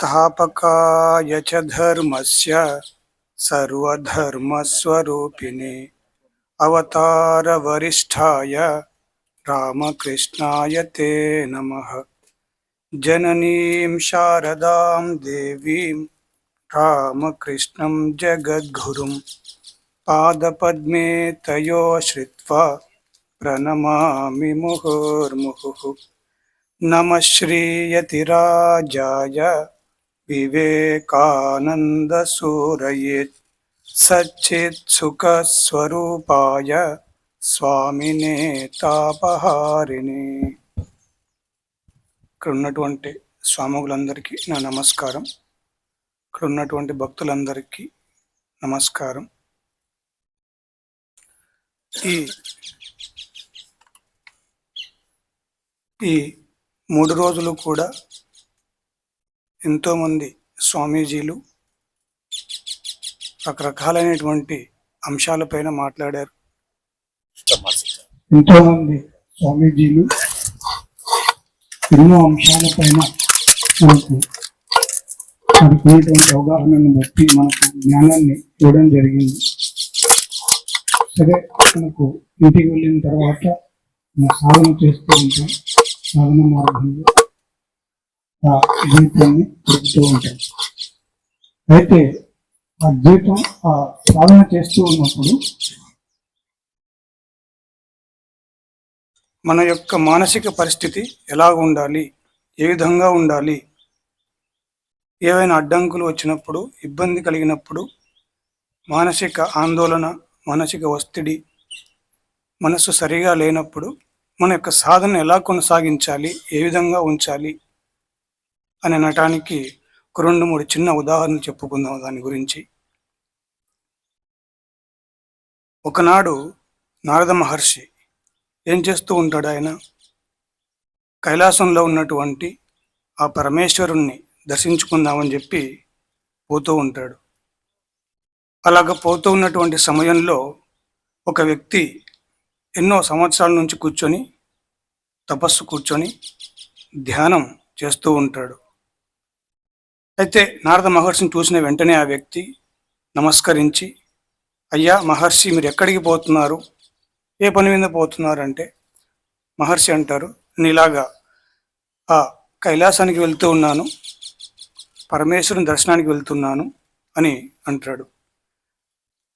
संस्थापकाय च धर्मस्य सर्वधर्मस्वरूपिणे। अवतारवरिष्ठाय रामकृष्णाय ते नमः। जननीं शारदां देवीं रामकृष्णं जगद्गुरुं। पादपद्मे तयो श्रित्वा प्रणमामि मुहुर्मुहुः। नमः श्रीयतिराजाय विवेकानन्दसूरये सच्चित्सुखस्वरूपाय స్వామినే తాపహారిణి ఇక్కడ ఉన్నటువంటి స్వాములందరికీ నా నమస్కారం ఇక్కడ ఉన్నటువంటి భక్తులందరికీ నమస్కారం ఈ ఈ మూడు రోజులు కూడా ఎంతోమంది స్వామీజీలు రకరకాలైనటువంటి అంశాలపైన మాట్లాడారు. ఎంతోమంది స్వామీజీలు ఎన్నో అంశాలపైన మనకు మనకున్నటువంటి అవగాహనను బట్టి మనకు జ్ఞానాన్ని ఇవ్వడం జరిగింది. సరే మనకు ఇంటికి వెళ్ళిన తర్వాత సాధన చేస్తూ ఉంటాం. సాధన మార్గంలో ఆ జీవితాన్ని గడుపుతూ ఉంటాయి. అయితే ఆ జీవితం ఆ సాధన చేస్తూ ఉన్నప్పుడు మన యొక్క మానసిక పరిస్థితి ఎలా ఉండాలి? ఏ విధంగా ఉండాలి? ఏవైనా అడ్డంకులు వచ్చినప్పుడు ఇబ్బంది కలిగినప్పుడు మానసిక ఆందోళన మానసిక ఒత్తిడి మనసు సరిగా లేనప్పుడు మన యొక్క సాధన ఎలా కొనసాగించాలి? ఏ విధంగా ఉంచాలి? అని అనటానికి ఒక రెండు మూడు చిన్న ఉదాహరణలు చెప్పుకుందాం దాని గురించి. ఒకనాడు నారద మహర్షి ఏం చేస్తూ ఉంటాడు ఆయన? కైలాసంలో ఉన్నటువంటి ఆ పరమేశ్వరుణ్ణి దర్శించుకుందామని చెప్పి పోతూ ఉంటాడు. అలాగ పోతూ ఉన్నటువంటి సమయంలో ఒక వ్యక్తి ఎన్నో సంవత్సరాల నుంచి కూర్చొని తపస్సు కూర్చొని ధ్యానం చేస్తూ ఉంటాడు. అయితే నారద మహర్షిని చూసిన వెంటనే ఆ వ్యక్తి నమస్కరించి అయ్యా మహర్షి మీరు ఎక్కడికి పోతున్నారు? ఏ పని మీద పోతున్నారు అంటే మహర్షి అంటారు నీలాగా ఆ కైలాసానికి వెళ్తూ ఉన్నాను పరమేశ్వరుని దర్శనానికి వెళ్తున్నాను అని అంటాడు.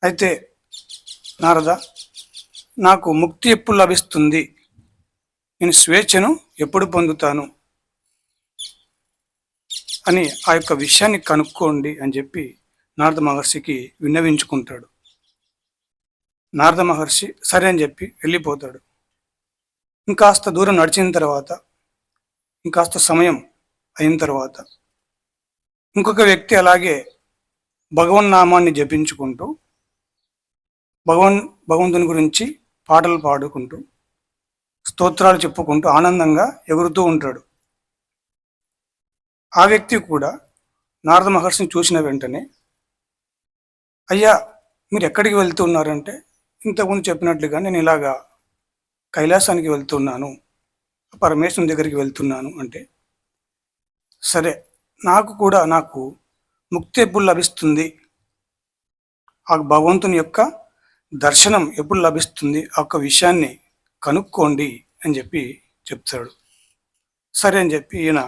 అయితే నారద నాకు ముక్తి ఎప్పుడు లభిస్తుంది? నేను స్వేచ్ఛను ఎప్పుడు పొందుతాను? అని ఆ యొక్క విషయాన్ని కనుక్కోండి అని చెప్పి నారద మహర్షికి విన్నవించుకుంటాడు. నారద మహర్షి సరే అని చెప్పి వెళ్ళిపోతాడు. ఇంకాస్త దూరం నడిచిన తర్వాత ఇంకాస్త సమయం అయిన తర్వాత ఇంకొక వ్యక్తి అలాగే భగవన్ నామాన్ని జపించుకుంటూ భగవన్ భగవంతుని గురించి పాటలు పాడుకుంటూ స్తోత్రాలు చెప్పుకుంటూ ఆనందంగా ఎగురుతూ ఉంటాడు. ఆ వ్యక్తి కూడా నారద మహర్షిని చూసిన వెంటనే అయ్యా మీరు ఎక్కడికి వెళ్తున్నారంటే ఇంతకుముందు చెప్పినట్లుగా నేను ఇలాగా కైలాసానికి వెళ్తున్నాను పరమేశ్వరుని దగ్గరికి వెళ్తున్నాను అంటే సరే నాకు కూడా నాకు ముక్తి ఎప్పుడు లభిస్తుంది? ఆ భగవంతుని యొక్క దర్శనం ఎప్పుడు లభిస్తుంది? ఆ యొక్క విషయాన్ని కనుక్కోండి అని చెప్పి చెప్తాడు. సరే అని చెప్పి ఈయన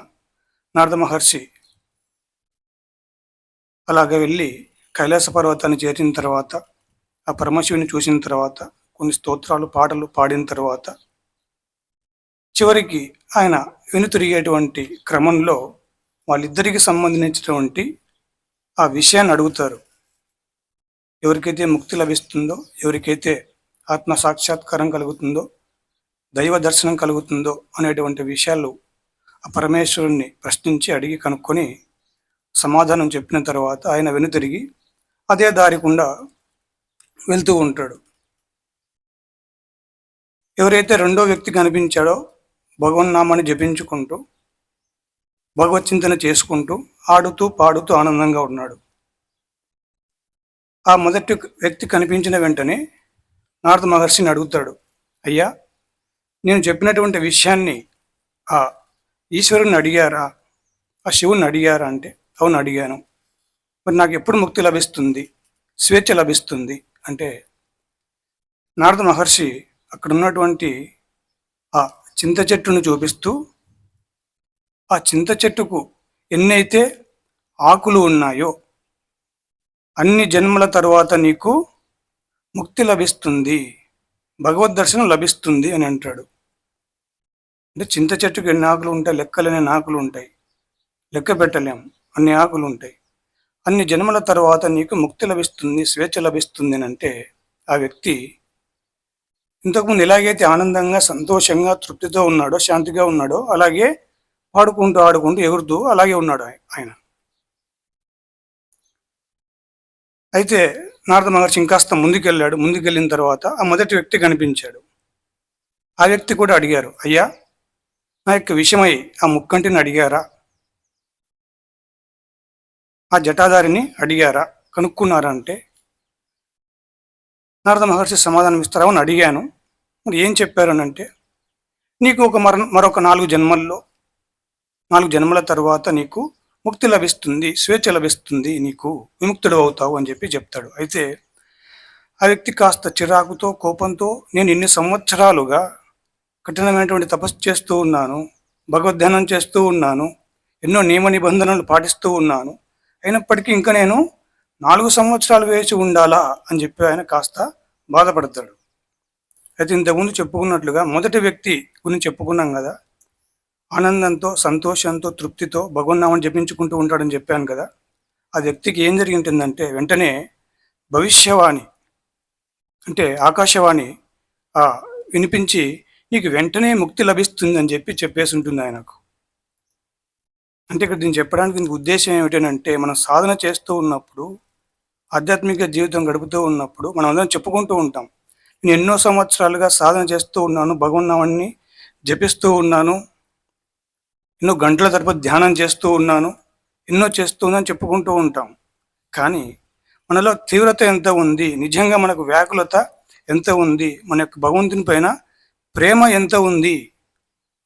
నారద మహర్షి అలాగ వెళ్ళి కైలాస పర్వతాన్ని చేరిన తర్వాత ఆ పరమశివుని చూసిన తర్వాత కొన్ని స్తోత్రాలు పాటలు పాడిన తర్వాత చివరికి ఆయన వెనుతిరిగేటువంటి క్రమంలో వాళ్ళిద్దరికి సంబంధించినటువంటి ఆ విషయాన్ని అడుగుతారు. ఎవరికైతే ముక్తి లభిస్తుందో ఎవరికైతే ఆత్మ సాక్షాత్కారం కలుగుతుందో దైవ దర్శనం కలుగుతుందో అనేటువంటి విషయాలు ఆ పరమేశ్వరుణ్ణి ప్రశ్నించి అడిగి కనుక్కొని సమాధానం చెప్పిన తర్వాత ఆయన వెనుతిరిగి అదే దారికుండా వెళ్తూ ఉంటాడు. ఎవరైతే రెండో వ్యక్తి కనిపించాడో భగవన్నామాన్ని జపించుకుంటూ భగవత్ చింతన చేసుకుంటూ ఆడుతూ పాడుతూ ఆనందంగా ఉన్నాడు. ఆ మొదటి వ్యక్తి కనిపించిన వెంటనే నారద మహర్షిని అడుగుతాడు అయ్యా నేను చెప్పినటువంటి విషయాన్ని ఆ ఈశ్వరుని అడిగారా? ఆ శివుని అడిగారా అంటే అవును అడిగాను. మరి నాకు ఎప్పుడు ముక్తి లభిస్తుంది? స్వేచ్ఛ లభిస్తుంది? అంటే నారద మహర్షి అక్కడ ఉన్నటువంటి ఆ చింత చెట్టును చూపిస్తూ ఆ చింత చెట్టుకు ఎన్నైతే ఆకులు ఉన్నాయో అన్ని జన్మల తరువాత నీకు ముక్తి లభిస్తుంది భగవద్ దర్శనం లభిస్తుంది అని అంటాడు. అంటే చింత చెట్టుకి ఎన్ని ఆకులు ఉంటాయి లెక్కలేని ఆకులు ఉంటాయి. లెక్క పెట్టలేం అన్ని ఆకులు ఉంటాయి. అన్ని జన్మల తర్వాత నీకు ముక్తి లభిస్తుంది స్వేచ్ఛ లభిస్తుంది అంటే ఆ వ్యక్తి ఇంతకుముందు ఎలాగైతే ఆనందంగా సంతోషంగా తృప్తితో ఉన్నాడో శాంతిగా ఉన్నాడో అలాగే పాడుకుంటూ ఆడుకుంటూ ఎగురుతూ అలాగే ఉన్నాడు ఆయన. అయితే నారద మహర్షి ఇంకాస్త ముందుకెళ్ళాడు. ముందుకెళ్ళిన తర్వాత ఆ మొదటి వ్యక్తి కనిపించాడు. ఆ వ్యక్తి కూడా అడిగారు అయ్యా నా యొక్క విషయమై ఆ ముక్కంటిని అడిగారా? ఆ జటాధారిని అడిగారా? కనుక్కున్నారా అంటే నారద మహర్షి సమాధానం ఇస్తారా అని అడిగాను. మరి ఏం చెప్పారు అని అంటే నీకు ఒక మర మరొక నాలుగు జన్మల్లో నాలుగు జన్మల తర్వాత నీకు ముక్తి లభిస్తుంది స్వేచ్ఛ లభిస్తుంది నీకు విముక్తుడు అవుతావు అని చెప్పి చెప్తాడు. అయితే ఆ వ్యక్తి కాస్త చిరాకుతో కోపంతో నేను ఇన్ని సంవత్సరాలుగా కఠినమైనటువంటి తపస్సు చేస్తూ ఉన్నాను భగవద్ధ్యానం చేస్తూ ఉన్నాను ఎన్నో నియమ నిబంధనలు పాటిస్తూ ఉన్నాను. అయినప్పటికీ ఇంకా నేను నాలుగు సంవత్సరాలు వేచి ఉండాలా అని చెప్పి ఆయన కాస్త బాధపడతాడు. అయితే ఇంతకుముందు చెప్పుకున్నట్లుగా మొదటి వ్యక్తి గురించి చెప్పుకున్నాం కదా ఆనందంతో సంతోషంతో తృప్తితో భగవన్నామని జపించుకుంటూ ఉంటాడని చెప్పాను కదా ఆ వ్యక్తికి ఏం జరిగింటుందంటే వెంటనే భవిష్యవాణి అంటే ఆకాశవాణి వినిపించి నీకు వెంటనే ముక్తి లభిస్తుంది అని చెప్పి చెప్పేసి ఉంటుంది ఆయనకు అంటే ఇక్కడ దీన్ని చెప్పడానికి దీనికి ఉద్దేశం ఏమిటంటే మనం సాధన చేస్తూ ఉన్నప్పుడు ఆధ్యాత్మిక జీవితం గడుపుతూ ఉన్నప్పుడు మనం అందరం చెప్పుకుంటూ ఉంటాం. నేను ఎన్నో సంవత్సరాలుగా సాధన చేస్తూ ఉన్నాను భగవన్నామని జపిస్తూ ఉన్నాను ఎన్నో గంటల తరపు ధ్యానం చేస్తూ ఉన్నాను ఎన్నో చేస్తూ ఉన్నాను చెప్పుకుంటూ ఉంటాం. కానీ మనలో తీవ్రత ఎంత ఉంది? నిజంగా మనకు వ్యాకులత ఎంత ఉంది? మన యొక్క భగవంతుని పైన ప్రేమ ఎంత ఉంది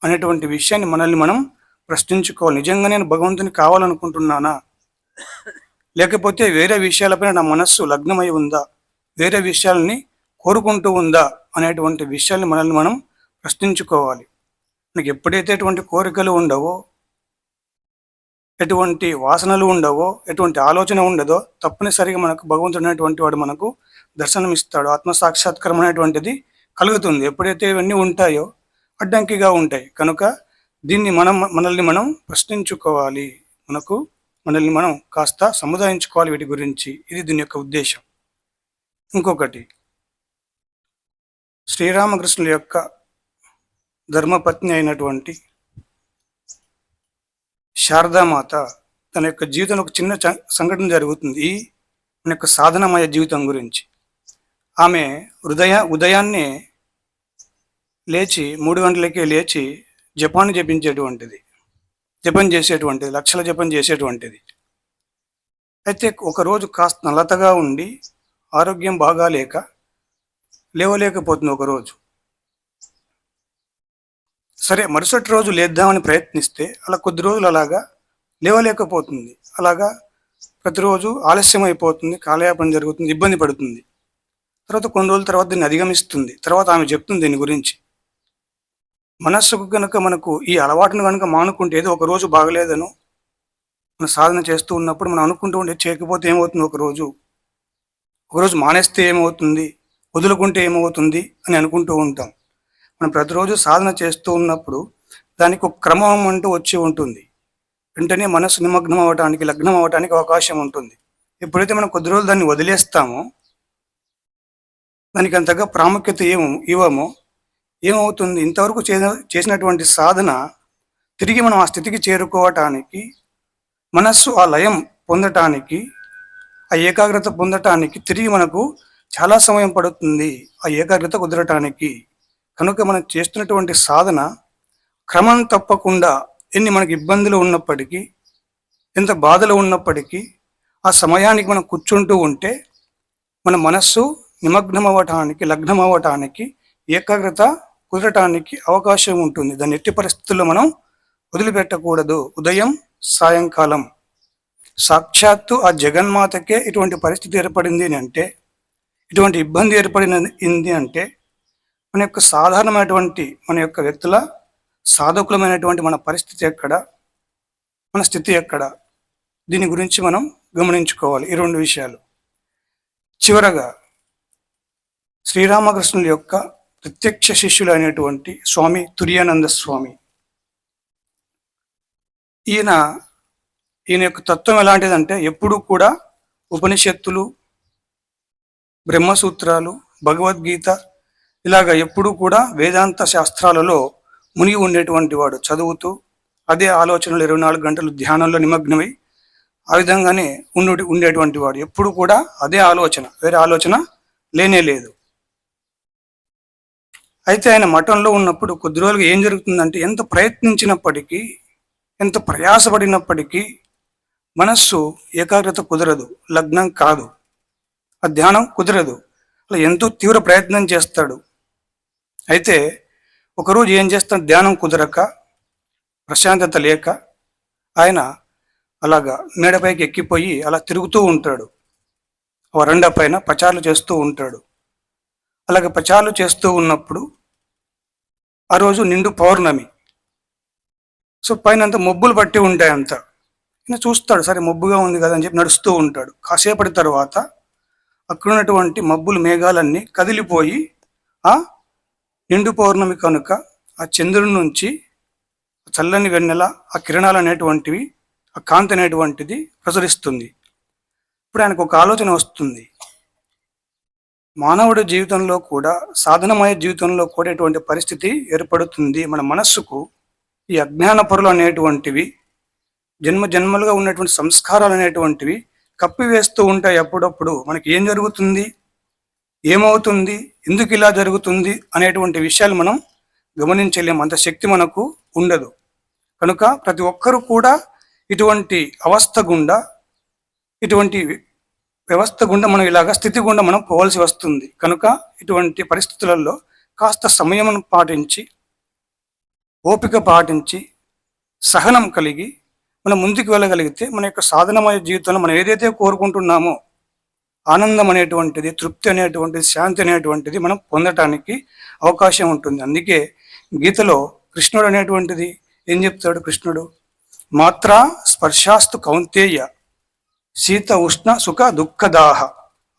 అనేటువంటి విషయాన్ని మనల్ని మనం ప్రశ్నించుకోవాలి. నిజంగా నేను భగవంతుని కావాలనుకుంటున్నానా? లేకపోతే వేరే విషయాలపైన నా మనస్సు లగ్నమై ఉందా? వేరే విషయాలని కోరుకుంటూ ఉందా? అనేటువంటి విషయాల్ని మనల్ని మనం ప్రశ్నించుకోవాలి. మనకి ఎప్పుడైతే ఎటువంటి కోరికలు ఉండవో ఎటువంటి వాసనలు ఉండవో ఎటువంటి ఆలోచన ఉండదో తప్పనిసరిగా మనకు భగవంతుడు అనేటువంటి వాడు మనకు దర్శనం ఇస్తాడు ఆత్మ సాక్షాత్కారం అనేటువంటిది కలుగుతుంది. ఎప్పుడైతే ఇవన్నీ ఉంటాయో అడ్డంకిగా ఉంటాయి. కనుక దీన్ని మనం మనల్ని మనం ప్రశ్నించుకోవాలి. మనకు మనల్ని మనం కాస్త సముదాయించుకోవాలి వీటి గురించి. ఇది దీని యొక్క ఉద్దేశం. ఇంకొకటి. శ్రీరామకృష్ణుల యొక్క ధర్మపత్ని అయినటువంటి శారదామాత తన యొక్క జీవితంలో ఒక చిన్న చ- సంఘటన జరుగుతుంది. ఈ మన యొక్క సాధనమయ జీవితం గురించి. ఆమె హృదయ ఉదయాన్నే లేచి మూడు గంటలకే లేచి జపాన్ జపించేటువంటిది. జపం చేసేటువంటిది లక్షల జపం చేసేటువంటిది. అయితే ఒకరోజు కాస్త నలతగా ఉండి ఆరోగ్యం బాగా లేక లేవలేకపోతుంది ఒకరోజు. సరే మరుసటి రోజు లేద్దామని ప్రయత్నిస్తే అలా కొద్ది రోజులు అలాగా లేవలేకపోతుంది. అలాగా ప్రతిరోజు ఆలస్యం అయిపోతుంది కాలయాపన జరుగుతుంది ఇబ్బంది పడుతుంది. తర్వాత కొన్ని రోజుల తర్వాత దీన్ని అధిగమిస్తుంది. తర్వాత ఆమె చెప్తుంది దీని గురించి. మనస్సుకు కనుక మనకు ఈ అలవాటును కనుక మానుకుంటే ఏదో ఒక రోజు బాగలేదను మనం సాధన చేస్తూ ఉన్నప్పుడు మనం అనుకుంటూ ఉండే చేయకపోతే ఏమవుతుంది ఒకరోజు ఒకరోజు మానేస్తే ఏమవుతుంది? వదులుకుంటే ఏమవుతుంది? అని అనుకుంటూ ఉంటాం. మనం ప్రతిరోజు సాధన చేస్తూ ఉన్నప్పుడు దానికి ఒక క్రమం అంటూ వచ్చి ఉంటుంది. వెంటనే మనసు నిమగ్నం అవ్వటానికి లగ్నం అవ్వటానికి అవకాశం ఉంటుంది. ఎప్పుడైతే మనం కొద్ది రోజులు దాన్ని వదిలేస్తామో దానికి అంతగా ప్రాముఖ్యత ఏమో ఇవ్వమో. ఏమవుతుంది? ఇంతవరకు చే- చేసినటువంటి సాధన తిరిగి మనం ఆ స్థితికి చేరుకోవటానికి మనస్సు ఆ లయం పొందటానికి ఆ ఏకాగ్రత పొందటానికి తిరిగి మనకు చాలా సమయం పడుతుంది ఆ ఏకాగ్రత కుదరటానికి. కనుక మనం చేస్తున్నటువంటి సాధన క్రమం తప్పకుండా ఎన్ని మనకి ఇబ్బందులు ఉన్నప్పటికీ ఎంత బాధలు ఉన్నప్పటికీ ఆ సమయానికి మనం కూర్చుంటూ ఉంటే మన మనస్సు నిమగ్నం అవ్వటానికి లగ్నం ఏకాగ్రత కుదరటానికి అవకాశం ఉంటుంది. దాన్ని ఎట్టి పరిస్థితుల్లో మనం వదిలిపెట్టకూడదు. ఉదయం సాయంకాలం. సాక్షాత్తు ఆ జగన్మాతకే ఇటువంటి పరిస్థితి ఏర్పడింది అని అంటే ఇటువంటి ఇబ్బంది ఏర్పడింది అంటే మన యొక్క సాధారణమైనటువంటి మన యొక్క వ్యక్తుల సాధకులమైనటువంటి మన పరిస్థితి ఎక్కడ? మన స్థితి ఎక్కడ? దీని గురించి మనం గమనించుకోవాలి ఈ రెండు విషయాలు. చివరగా శ్రీరామకృష్ణుల యొక్క ప్రత్యక్ష శిష్యులు అయినటువంటి స్వామి తుర్యానంద స్వామి. ఈయన ఈయన యొక్క తత్వం ఎలాంటిదంటే ఎప్పుడూ కూడా ఉపనిషత్తులు బ్రహ్మసూత్రాలు భగవద్గీత ఇలాగ ఎప్పుడూ కూడా వేదాంత శాస్త్రాలలో మునిగి ఉండేటువంటి వాడు. చదువుతూ అదే ఆలోచనలు ఇరవై నాలుగు గంటలు ధ్యానంలో నిమగ్నమై ఆ విధంగానే ఉండు ఉండేటువంటి వాడు. ఎప్పుడు కూడా అదే ఆలోచన వేరే ఆలోచన లేనే లేదు. అయితే ఆయన మఠంలో ఉన్నప్పుడు కొద్ది రోజులుగా ఏం జరుగుతుందంటే ఎంత ప్రయత్నించినప్పటికీ ఎంత ప్రయాసపడినప్పటికీ మనస్సు ఏకాగ్రత కుదరదు లగ్నం కాదు ఆ ధ్యానం కుదరదు. అలా ఎంతో తీవ్ర ప్రయత్నం చేస్తాడు. అయితే ఒకరోజు ఏం చేస్తాడు ధ్యానం కుదరక ప్రశాంతత లేక ఆయన అలాగా మేడపైకి ఎక్కిపోయి అలా తిరుగుతూ ఉంటాడు. వరండా పైన పచారులు చేస్తూ ఉంటాడు. అలాగే పచారులు చేస్తూ ఉన్నప్పుడు ఆ రోజు నిండు పౌర్ణమి. సో పైన అంతా మబ్బులు పట్టి ఉంటాయి అంతా. చూస్తాడు సరే మబ్బుగా ఉంది కదా అని చెప్పి నడుస్తూ ఉంటాడు. కాసేపటి తర్వాత అక్కడ ఉన్నటువంటి మబ్బులు మేఘాలన్నీ కదిలిపోయి ఆ నిండు పౌర్ణమి కనుక ఆ చంద్రుడి నుంచి చల్లని వెన్నెల ఆ కిరణాలు అనేటువంటివి ఆ కాంతి అనేటువంటిది ప్రసరిస్తుంది. ఇప్పుడు ఆయనకు ఒక ఆలోచన వస్తుంది. మానవుడి జీవితంలో కూడా సాధనమయ జీవితంలో కూడా ఇటువంటి పరిస్థితి ఏర్పడుతుంది. మన మనస్సుకు ఈ అజ్ఞాన పొరలు అనేటువంటివి జన్మ జన్మలుగా ఉన్నటువంటి సంస్కారాలు అనేటువంటివి కప్పివేస్తూ ఉంటాయి అప్పుడప్పుడు. మనకి ఏం జరుగుతుంది? ఏమవుతుంది? ఎందుకు ఇలా జరుగుతుంది? అనేటువంటి విషయాలు మనం గమనించలేము అంత శక్తి మనకు ఉండదు. కనుక ప్రతి ఒక్కరూ కూడా ఇటువంటి అవస్థ గుండా ఇటువంటి వ్యవస్థ గుండా మనం ఇలాగ స్థితి గుండా మనం పోవాల్సి వస్తుంది. కనుక ఇటువంటి పరిస్థితులలో కాస్త సమయం పాటించి ఓపిక పాటించి సహనం కలిగి మనం ముందుకు వెళ్ళగలిగితే మన యొక్క సాధనమయ జీవితంలో మనం ఏదైతే కోరుకుంటున్నామో ఆనందం అనేటువంటిది తృప్తి అనేటువంటిది శాంతి అనేటువంటిది మనం పొందటానికి అవకాశం ఉంటుంది. అందుకే గీతలో కృష్ణుడు అనేటువంటిది ఏం చెప్తాడు కృష్ణుడు? మాత్ర స్పర్శాస్తు కౌంతేయ శీత ఉష్ణ సుఖ దుఃఖదాహ.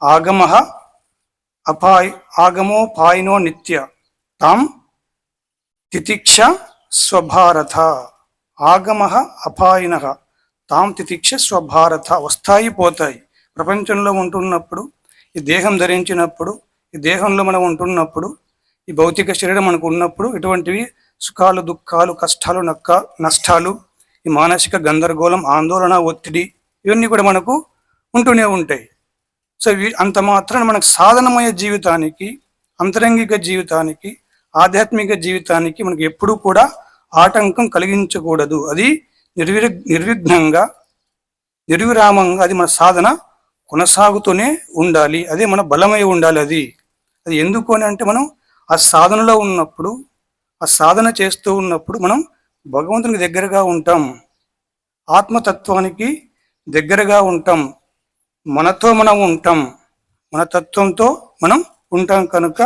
ఆగమ అపాయ్ ఆగమో పాయినో నిత్య. తాం తితిక్ష స్వభారత ఆగమ అపాయిన. తాం తితిక్ష స్వభారత వస్తాయి పోతాయి. ప్రపంచంలో ఉంటున్నప్పుడు ఈ దేహం ధరించినప్పుడు ఈ దేహంలో మనం ఉంటున్నప్పుడు ఈ భౌతిక శరీరం మనకు ఉన్నప్పుడు ఇటువంటివి సుఖాలు దుఃఖాలు కష్టాలు నక్క నష్టాలు ఈ మానసిక గందరగోళం ఆందోళన ఒత్తిడి ఇవన్నీ కూడా మనకు ఉంటూనే ఉంటాయి. సో అంత మాత్రం మనకు సాధనమయ జీవితానికి అంతరంగిక జీవితానికి ఆధ్యాత్మిక జీవితానికి మనకు ఎప్పుడూ కూడా ఆటంకం కలిగించకూడదు. అది నిర్వి నిర్విఘ్నంగా నిర్విరామంగా అది మన సాధన కొనసాగుతూనే ఉండాలి. అదే మన బలమై ఉండాలి అది. అది ఎందుకు అని అంటే మనం ఆ సాధనలో ఉన్నప్పుడు ఆ సాధన చేస్తూ ఉన్నప్పుడు మనం భగవంతునికి దగ్గరగా ఉంటాం. ఆత్మతత్వానికి దగ్గరగా ఉంటాం. మనతో మనం ఉంటాం. మన తత్వంతో మనం ఉంటాం కనుక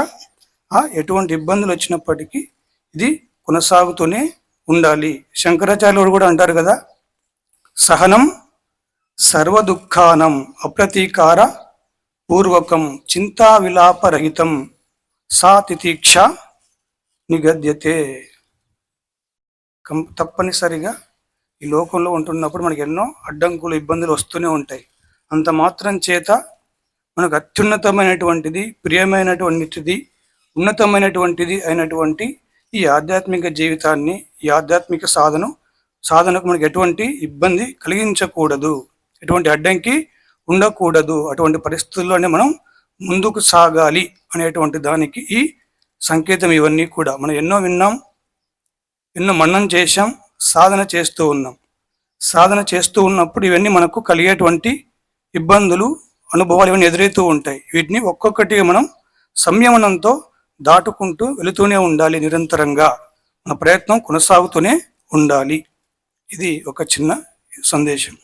ఆ ఎటువంటి ఇబ్బందులు వచ్చినప్పటికీ ఇది కొనసాగుతూనే ఉండాలి. శంకరాచార్యులు కూడా అంటారు కదా సహనం సర్వ దుఃఖానం అప్రతీకార పూర్వకం చింతా విలాపరహితం సా తితీక్ష నిగద్యతే. కం తప్పనిసరిగా ఈ లోకంలో ఉంటున్నప్పుడు మనకి ఎన్నో అడ్డంకులు ఇబ్బందులు వస్తూనే ఉంటాయి. అంత మాత్రం చేత మనకు అత్యున్నతమైనటువంటిది ప్రియమైనటువంటిది ఉన్నతమైనటువంటిది అయినటువంటి ఈ ఆధ్యాత్మిక జీవితాన్ని ఈ ఆధ్యాత్మిక సాధన సాధనకు మనకి ఎటువంటి ఇబ్బంది కలిగించకూడదు. ఎటువంటి అడ్డంకి ఉండకూడదు. అటువంటి పరిస్థితుల్లోనే మనం ముందుకు సాగాలి అనేటువంటి దానికి ఈ సంకేతం ఇవన్నీ కూడా. మనం ఎన్నో విన్నాం ఎన్నో మన్నం చేశాం సాధన చేస్తూ ఉన్నాం. సాధన చేస్తూ ఉన్నప్పుడు ఇవన్నీ మనకు కలిగేటువంటి ఇబ్బందులు అనుభవాలు ఇవన్నీ ఎదురవుతూ ఉంటాయి. వీటిని ఒక్కొక్కటి మనం సంయమనంతో దాటుకుంటూ వెళుతూనే ఉండాలి నిరంతరంగా. మన ప్రయత్నం కొనసాగుతూనే ఉండాలి. ఇది ఒక చిన్న సందేశం.